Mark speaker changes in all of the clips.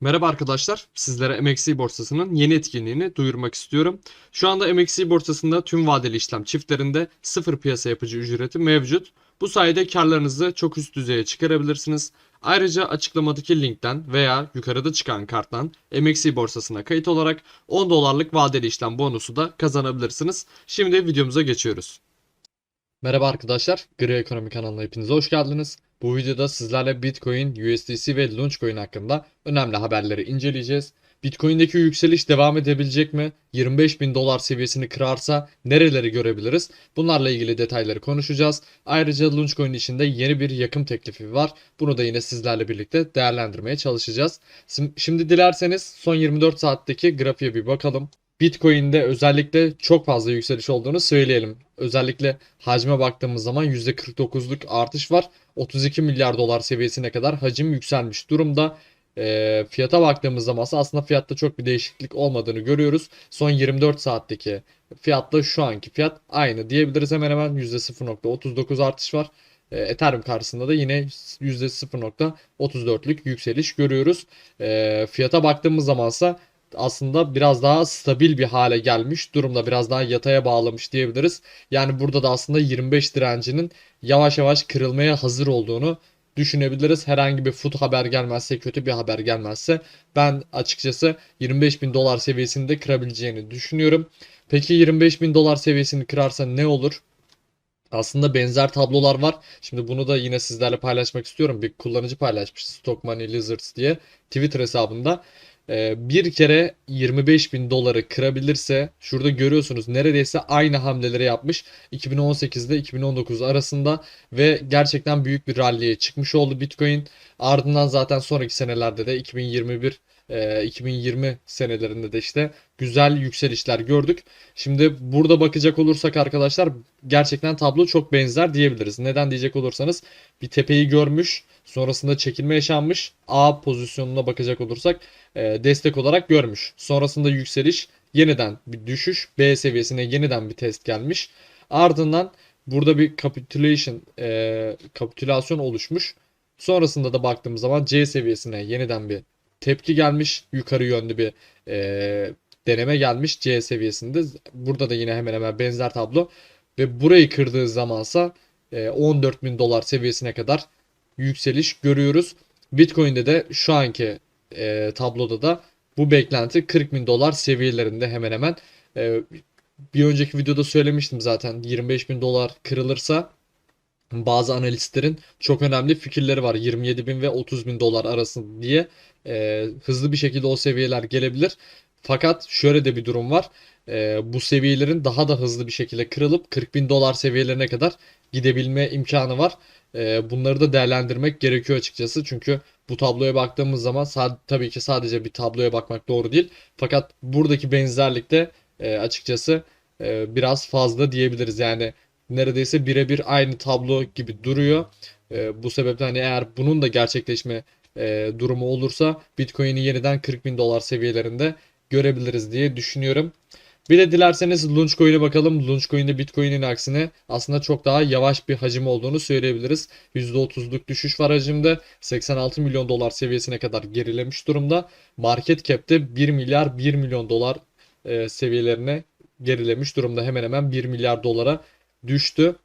Speaker 1: Merhaba arkadaşlar. Sizlere MXC borsasının yeni etkinliğini duyurmak istiyorum. Şu anda MXC borsasında tüm vadeli işlem çiftlerinde sıfır piyasa yapıcı ücreti mevcut. Bu sayede karlarınızı çok üst düzeye çıkarabilirsiniz. Ayrıca açıklamadaki linkten veya yukarıda çıkan karttan MXC borsasına kayıt olarak 10 dolarlık vadeli işlem bonusu da kazanabilirsiniz. Şimdi videomuza geçiyoruz. Merhaba arkadaşlar, Gri Ekonomi kanalına hepinize hoş geldiniz. Bu videoda sizlerle Bitcoin, USDC ve Launchcoin hakkında önemli haberleri inceleyeceğiz. Bitcoin'deki yükseliş devam edebilecek mi? 25 bin dolar seviyesini kırarsa nereleri görebiliriz? Bunlarla ilgili detayları konuşacağız. Ayrıca Launchcoin içinde yeni bir yakım teklifi var. Bunu da yine sizlerle birlikte değerlendirmeye çalışacağız. Şimdi dilerseniz son 24 saatteki grafiğe bir bakalım. Bitcoin'de özellikle çok fazla yükseliş olduğunu söyleyelim. Özellikle hacme baktığımız zaman %49'luk artış var. 32 milyar dolar seviyesine kadar hacim yükselmiş durumda. E, fiyata baktığımız zaman ise aslında fiyatta çok bir değişiklik olmadığını görüyoruz. Son 24 saatteki fiyatla şu anki fiyat aynı diyebiliriz. Hemen hemen %0.39 artış var. E, Ethereum karşısında da yine %0.34'lük yükseliş görüyoruz. E, fiyata baktığımız zamansa aslında biraz daha stabil bir hale gelmiş durumda. Biraz daha yataya bağlamış diyebiliriz. Yani burada da aslında 25 direncinin yavaş yavaş kırılmaya hazır olduğunu düşünebiliriz. Herhangi bir food haber gelmezse, kötü bir haber gelmezse ben açıkçası 25 bin dolar seviyesini de kırabileceğini düşünüyorum. Peki 25 bin dolar seviyesini kırarsa ne olur? Aslında benzer tablolar var. Şimdi bunu da yine sizlerle paylaşmak istiyorum. Bir kullanıcı paylaşmış Stock Money Lizards diye Twitter hesabında. Ee, bir kere 25 bin doları kırabilirse şurada görüyorsunuz neredeyse aynı hamleleri yapmış 2018 ile 2019 arasında ve gerçekten büyük bir ralliye çıkmış oldu Bitcoin. Ardından zaten sonraki senelerde de 2021 e, 2020 senelerinde de işte güzel yükselişler gördük. Şimdi burada bakacak olursak arkadaşlar gerçekten tablo çok benzer diyebiliriz. Neden diyecek olursanız bir tepeyi görmüş, sonrasında çekilme yaşanmış. A pozisyonuna bakacak olursak e, destek olarak görmüş. Sonrasında yükseliş, yeniden bir düşüş, B seviyesine yeniden bir test gelmiş. Ardından burada bir capitulation, e, kapitülasyon oluşmuş. Sonrasında da baktığımız zaman C seviyesine yeniden bir tepki gelmiş. Yukarı yönlü bir e, deneme gelmiş C seviyesinde. Burada da yine hemen hemen benzer tablo. Ve burayı kırdığı zamansa e, 14 bin dolar seviyesine kadar yükseliş görüyoruz. Bitcoin'de de şu anki e, tabloda da bu beklenti 40 bin dolar seviyelerinde hemen hemen. E, bir önceki videoda söylemiştim zaten 25 bin dolar kırılırsa bazı analistlerin çok önemli fikirleri var. 27 bin ve 30 bin dolar arasında diye e, hızlı bir şekilde o seviyeler gelebilir. Fakat şöyle de bir durum var. E, bu seviyelerin daha da hızlı bir şekilde kırılıp 40 bin dolar seviyelerine kadar gidebilme imkanı var. E, bunları da değerlendirmek gerekiyor açıkçası. Çünkü bu tabloya baktığımız zaman tabii ki sadece bir tabloya bakmak doğru değil. Fakat buradaki benzerlikte e, açıkçası e, biraz fazla diyebiliriz. Yani neredeyse birebir aynı tablo gibi duruyor. E, bu sebeple hani eğer bunun da gerçekleşme e, durumu olursa Bitcoin'i yeniden 40 bin dolar seviyelerinde görebiliriz diye düşünüyorum. Bir de dilerseniz Launchcoin'e bakalım. Launchcoin'de Bitcoin'in aksine aslında çok daha yavaş bir hacim olduğunu söyleyebiliriz. %30'luk düşüş var hacimde. 86 milyon dolar seviyesine kadar gerilemiş durumda. Market cap'te 1 milyar 1 milyon dolar e, seviyelerine gerilemiş durumda. Hemen hemen 1 milyar dolara düştü.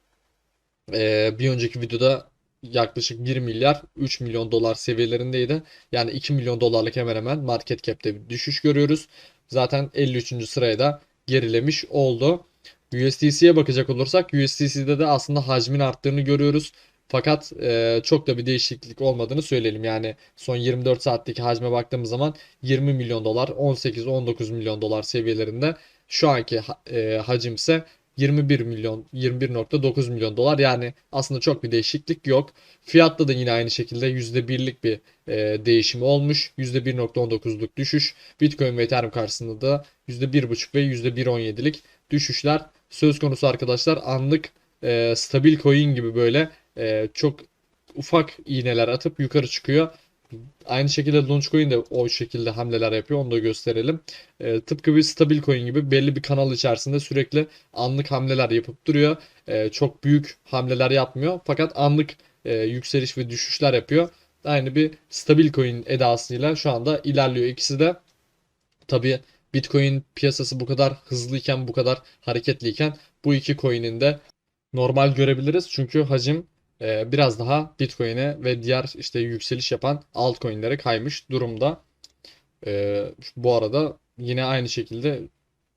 Speaker 1: E, bir önceki videoda yaklaşık 1 milyar 3 milyon dolar seviyelerindeydi. Yani 2 milyon dolarlık hemen hemen market cap'te bir düşüş görüyoruz. Zaten 53. sıraya da gerilemiş oldu. USDC'ye bakacak olursak USDC'de de aslında hacmin arttığını görüyoruz. Fakat e, çok da bir değişiklik olmadığını söyleyelim. Yani son 24 saatteki hacme baktığımız zaman 20 milyon dolar, 18-19 milyon dolar seviyelerinde. Şu anki e, hacim ise 21 milyon 21.9 milyon dolar yani aslında çok bir değişiklik yok. Fiyatta da yine aynı şekilde %1'lik bir e, değişimi olmuş. %1.19'luk düşüş. Bitcoin ve Ethereum karşısında da %1.5 ve %1.17'lik düşüşler söz konusu arkadaşlar. Anlık e, stabil coin gibi böyle e, çok ufak iğneler atıp yukarı çıkıyor. Aynı şekilde Launchcoin de o şekilde hamleler yapıyor. Onu da gösterelim. E, tıpkı bir stabil coin gibi belli bir kanal içerisinde sürekli anlık hamleler yapıp duruyor. E, çok büyük hamleler yapmıyor. Fakat anlık e, yükseliş ve düşüşler yapıyor. aynı bir stabil coin edasıyla şu anda ilerliyor ikisi de. Tabii Bitcoin piyasası bu kadar hızlıyken, bu kadar hareketliyken bu iki coin'in de normal görebiliriz. Çünkü hacim e, biraz daha Bitcoin'e ve diğer işte yükseliş yapan altcoin'lere kaymış durumda. E, bu arada yine aynı şekilde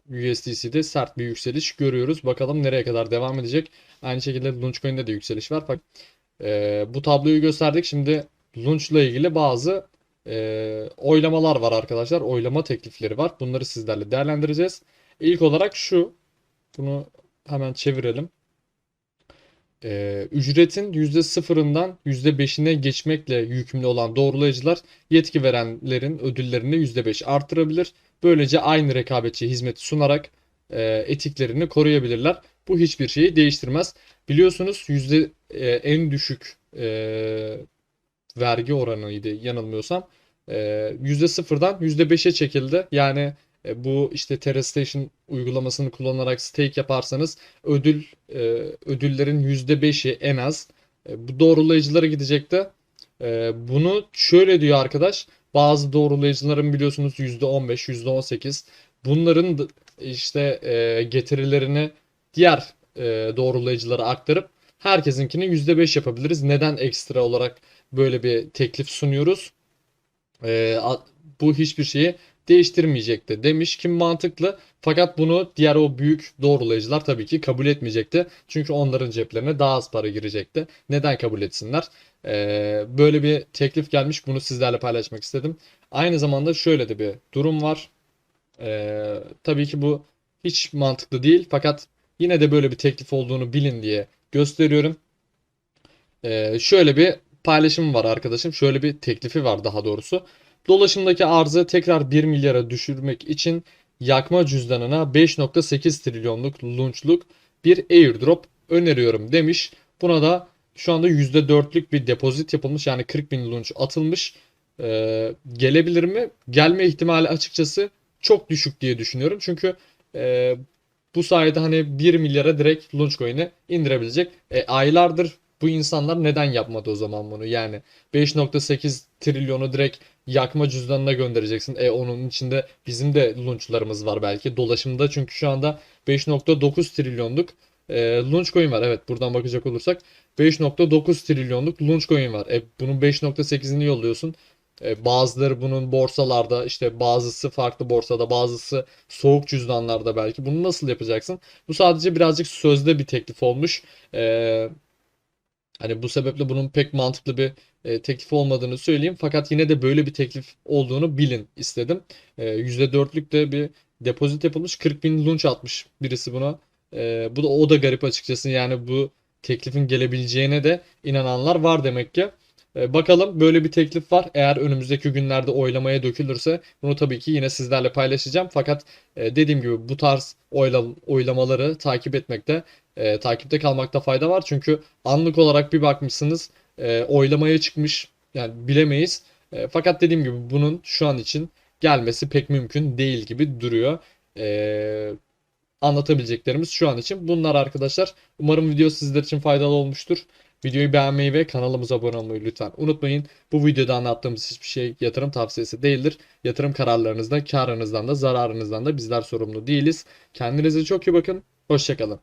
Speaker 1: USDC'de sert bir yükseliş görüyoruz. Bakalım nereye kadar devam edecek. Aynı şekilde Launchcoin'de de yükseliş var. Fakat e, bu tabloyu gösterdik. Şimdi Launch'la ilgili bazı e, oylamalar var arkadaşlar. Oylama teklifleri var. Bunları sizlerle değerlendireceğiz. İlk olarak şu. Bunu hemen çevirelim. E, ücretin %0'ından %5'ine geçmekle yükümlü olan doğrulayıcılar yetki verenlerin ödüllerini %5 artırabilir. Böylece aynı rekabetçi hizmeti sunarak e, etiklerini koruyabilirler. Bu hiçbir şeyi değiştirmez. Biliyorsunuz yüzde e, en düşük e, vergi oranıydı yanılmıyorsam. E, yüzde sıfırdan yüzde beşe çekildi. Yani e, bu işte Terra Station uygulamasını kullanarak stake yaparsanız ödül e, ödüllerin yüzde beşi en az e, bu doğrulayıcılara gidecekti. E, bunu şöyle diyor arkadaş. Bazı doğrulayıcıların biliyorsunuz %15, %18 bunların işte getirilerini diğer doğrulayıcılara aktarıp herkesinkini %5 yapabiliriz. Neden ekstra olarak böyle bir teklif sunuyoruz? Bu hiçbir şeyi değiştirmeyecekti demiş ki mantıklı. Fakat bunu diğer o büyük doğrulayıcılar tabii ki kabul etmeyecekti. Çünkü onların ceplerine daha az para girecekti. Neden kabul etsinler? Ee, böyle bir teklif gelmiş. Bunu sizlerle paylaşmak istedim. Aynı zamanda şöyle de bir durum var. Ee, tabii ki bu hiç mantıklı değil. Fakat yine de böyle bir teklif olduğunu bilin diye gösteriyorum. Ee, şöyle bir paylaşım var arkadaşım. Şöyle bir teklifi var daha doğrusu. Dolaşımdaki arzı tekrar 1 milyara düşürmek için yakma cüzdanına 5.8 trilyonluk lunçluk bir airdrop öneriyorum demiş. Buna da şu anda %4'lük bir depozit yapılmış. Yani 40 bin lunch atılmış. Ee, gelebilir mi? Gelme ihtimali açıkçası çok düşük diye düşünüyorum. Çünkü e, bu sayede hani 1 milyara direkt Launchcoin'i indirebilecek. E, aylardır bu insanlar neden yapmadı o zaman bunu? Yani 5.8 trilyonu direkt yakma cüzdanına göndereceksin. E onun içinde bizim de launchlarımız var belki dolaşımda çünkü şu anda 5.9 trilyonluk e, launch coin var. Evet buradan bakacak olursak 5.9 trilyonluk launch coin var. E bunun 5.8'ini yolluyorsun. E, bazıları bunun borsalarda işte bazısı farklı borsada bazısı soğuk cüzdanlarda belki. Bunu nasıl yapacaksın? Bu sadece birazcık sözde bir teklif olmuş. E, Hani bu sebeple bunun pek mantıklı bir e, teklif olmadığını söyleyeyim. Fakat yine de böyle bir teklif olduğunu bilin istedim. E, %4'lük de bir depozit yapılmış. 40 bin lunch atmış birisi buna. E, bu da o da garip açıkçası. Yani bu teklifin gelebileceğine de inananlar var demek ki. E, bakalım böyle bir teklif var. Eğer önümüzdeki günlerde oylamaya dökülürse bunu tabii ki yine sizlerle paylaşacağım. Fakat e, dediğim gibi bu tarz oyla, oylamaları takip etmekte, e, takipte kalmakta fayda var. Çünkü anlık olarak bir bakmışsınız e, oylamaya çıkmış. Yani bilemeyiz. E, fakat dediğim gibi bunun şu an için gelmesi pek mümkün değil gibi duruyor. E, anlatabileceklerimiz şu an için bunlar arkadaşlar. Umarım video sizler için faydalı olmuştur. Videoyu beğenmeyi ve kanalımıza abone olmayı lütfen unutmayın. Bu videoda anlattığımız hiçbir şey yatırım tavsiyesi değildir. Yatırım kararlarınızda, karınızdan da, zararınızdan da bizler sorumlu değiliz. Kendinize çok iyi bakın. Hoşçakalın.